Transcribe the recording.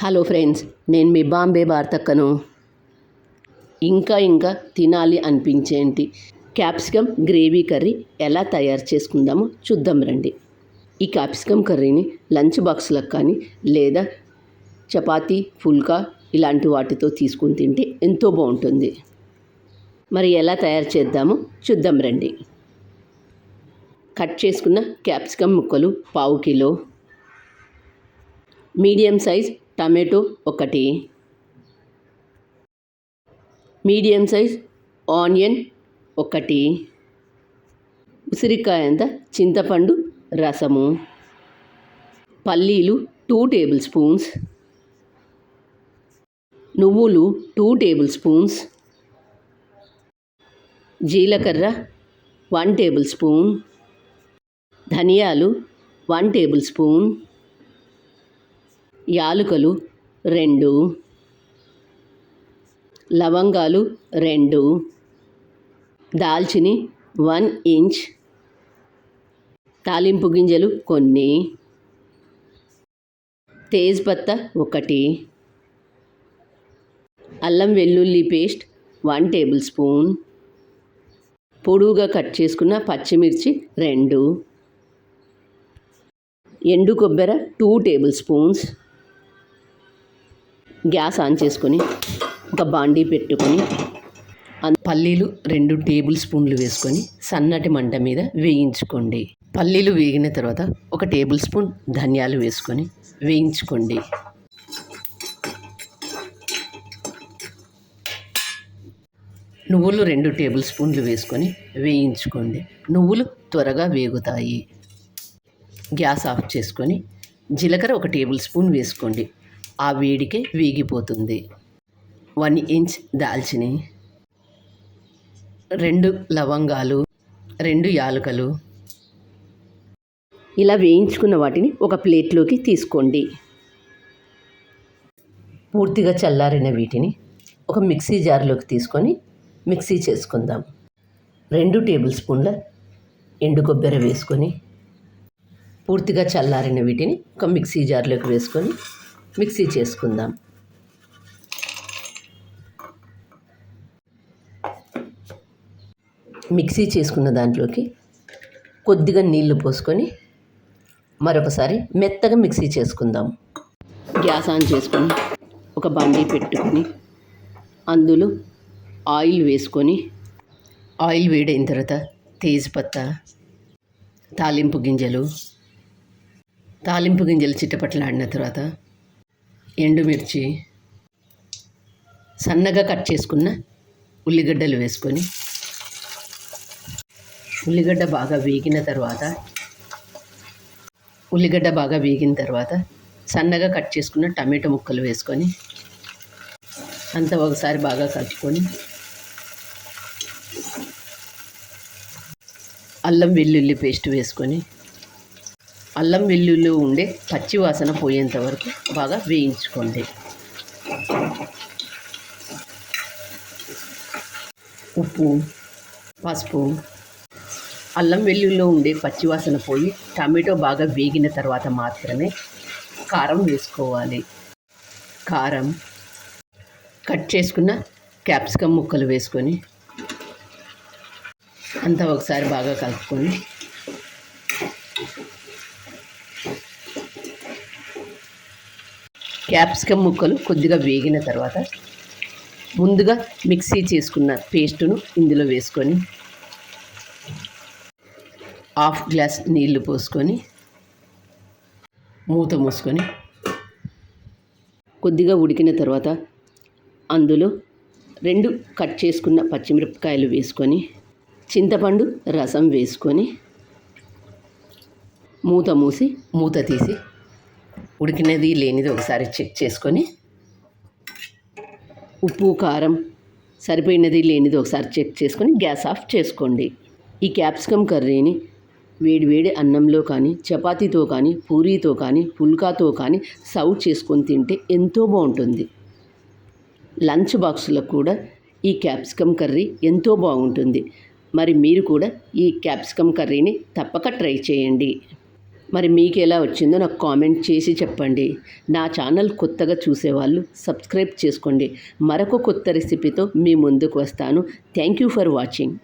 Hello friends నేను మీ బాంబే వార్తక్కను. ఇంకా ఇంకా తినాలి అనిపించేంటి? క్యాప్సికమ్ గ్రేవీ కర్రీ ఎలా తయారు చేసుకుందామో చూద్దాం రండి. ఈ క్యాప్సికమ్ కర్రీని లంచ్ బాక్స్లకు కానీ లేదా చపాతీ ఫుల్కా ఇలాంటి వాటితో తీసుకుని తింటే ఎంతో బాగుంటుంది. మరి ఎలా తయారు చేద్దామో చూద్దాం రండి. కట్ చేసుకున్న క్యాప్సికమ్ ముక్కలు పావు కిలో. మీడియం సైజ్ టమాటో ఒకటి. మీడియం సైజ్ ఆనియన్ ఒకటి. ఉసిరికాయంత చింతపండు రసము. పల్లీలు టూ టేబుల్ స్పూన్స్ నువ్వులు టూ టేబుల్ స్పూన్స్ జీలకర్ర వన్ టేబుల్ స్పూన్ ధనియాలు వన్ టేబుల్ స్పూన్ యాలుకలు రెండు. లవంగాలు రెండు. దాల్చిని వన్ ఇంచ్. తాలింపు గింజలు కొన్ని. తేజ్పత్త ఒకటి. అల్లం వెల్లుల్లి పేస్ట్ వన్ టేబుల్ స్పూన్. పొడువుగా కట్ చేసుకున్న పచ్చిమిర్చి రెండు. ఎండు కొబ్బరి two tablespoons. Gas on చేసుకొని ఒక బాండీ పెట్టుకొని పల్లీలు రెండు టేబుల్ స్పూన్లు వేసుకొని సన్నటి మంట మీద వేయించుకోండి. పల్లీలు వేగిన తర్వాత ఒక టేబుల్ స్పూన్ ధనియాలు వేసుకొని వేయించుకోండి. నువ్వులు రెండు టేబుల్ స్పూన్లు వేసుకొని వేయించుకోండి. నువ్వులు త్వరగా వేగుతాయి. గ్యాస్ ఆఫ్ చేసుకొని జీలకర్ర ఒక టేబుల్ స్పూన్ వేసుకోండి. ఆ వేడికే వీగిపోతుంది. వన్ ఇంచ్ దాల్చిని రెండు లవంగాలు రెండు యాలకలు. ఇలా వేయించుకున్న వాటిని ఒక ప్లేట్లోకి తీసుకోండి. పూర్తిగా చల్లారిన వీటిని ఒక మిక్సీ జార్లోకి తీసుకొని మిక్సీ చేసుకుందాం. రెండు టేబుల్ స్పూన్ల ఎండు కొబ్బరి వేసుకొని పూర్తిగా చల్లారిన వీటిని ఒక మిక్సీ జార్లోకి వేసుకొని మిక్సీ చేసుకుందాం. మిక్సీ చేసుకున్న దాంట్లోకి కొద్దిగా నీళ్ళు పోసుకొని మరొకసారి మెత్తగా మిక్సీ చేసుకుందాం. గ్యాస్ ఆన్ చేసుకొని ఒక బండి పెట్టుకొని అందులో ఆయిల్ వేసుకొని ఆయిల్ వేడైన తర్వాత తేజ్పత్త తాలింపు గింజలు తాలింపు గింజలు చిట్టపట్లాడిన తర్వాత ఎండుమిర్చి సన్నగా కట్ చేసుకున్న ఉల్లిగడ్డలు వేసుకొని ఉల్లిగడ్డ బాగా వేగిన తర్వాత ఉల్లిగడ్డ బాగా వేగిన తర్వాత సన్నగా కట్ చేసుకున్న టమాటో ముక్కలు వేసుకొని అంతా ఒకసారి బాగా కలుపుకొని అల్లం వెల్లుల్లి పేస్ట్ వేసుకొని అల్లం వెల్లుల్లి ఉండే పచ్చి వాసన పోయేంత వరకు బాగా వేయించుకోండి. ఉప్పు పసుపు అల్లం వెల్లుల్లిలో ఉండే పచ్చివాసన పోయి టమాటో బాగా వేగిన తర్వాత మాత్రమే కారం వేసుకోవాలి. కారం కట్ చేసుకున్న క్యాప్సికమ్ ముక్కలు వేసుకొని అంతా ఒకసారి బాగా కలుపుకొని క్యాప్సికమ్ ముక్కలు కొద్దిగా వేగిన తర్వాత ముందుగా మిక్సీ చేసుకున్న పేస్టును ఇందులో వేసుకొని హాఫ్ గ్లాస్ నీళ్ళు పోసుకొని మూత మూసుకొని కొద్దిగా ఉడికిన తర్వాత అందులో రెండు కట్ చేసుకున్న పచ్చిమిరపకాయలు వేసుకొని చింతపండు రసం వేసుకొని మూత మూసి మూత తీసి ఉడికినది లేనిది ఒకసారి చెక్ చేసుకొని ఉప్పు కారం సరిపోయినది లేనిది ఒకసారి చెక్ చేసుకొని గ్యాస్ ఆఫ్ చేసుకోండి. ఈ క్యాప్సికమ్ కర్రీని వేడి వేడి అన్నంలో కానీ చపాతీతో కానీ పూరీతో కానీ పుల్కాతో కానీ సర్వ్ చేసుకొని తింటే ఎంతో బాగుంటుంది. లంచ్ బాక్స్లో కూడా ఈ క్యాప్సికమ్ కర్రీ ఎంతో బాగుంటుంది. మరి మీరు కూడా ఈ క్యాప్సికమ్ కర్రీని తప్పక ట్రై చేయండి. మరి మీకు ఎలా వచ్చిందో నాకు కామెంట్ చేసి చెప్పండి. నా ఛానల్ కొత్తగా చూసేవాళ్ళు సబ్స్క్రైబ్ చేసుకోండి. మరొక కొత్త రెసిపీతో మీ ముందుకు వస్తాను. Thank you for watching.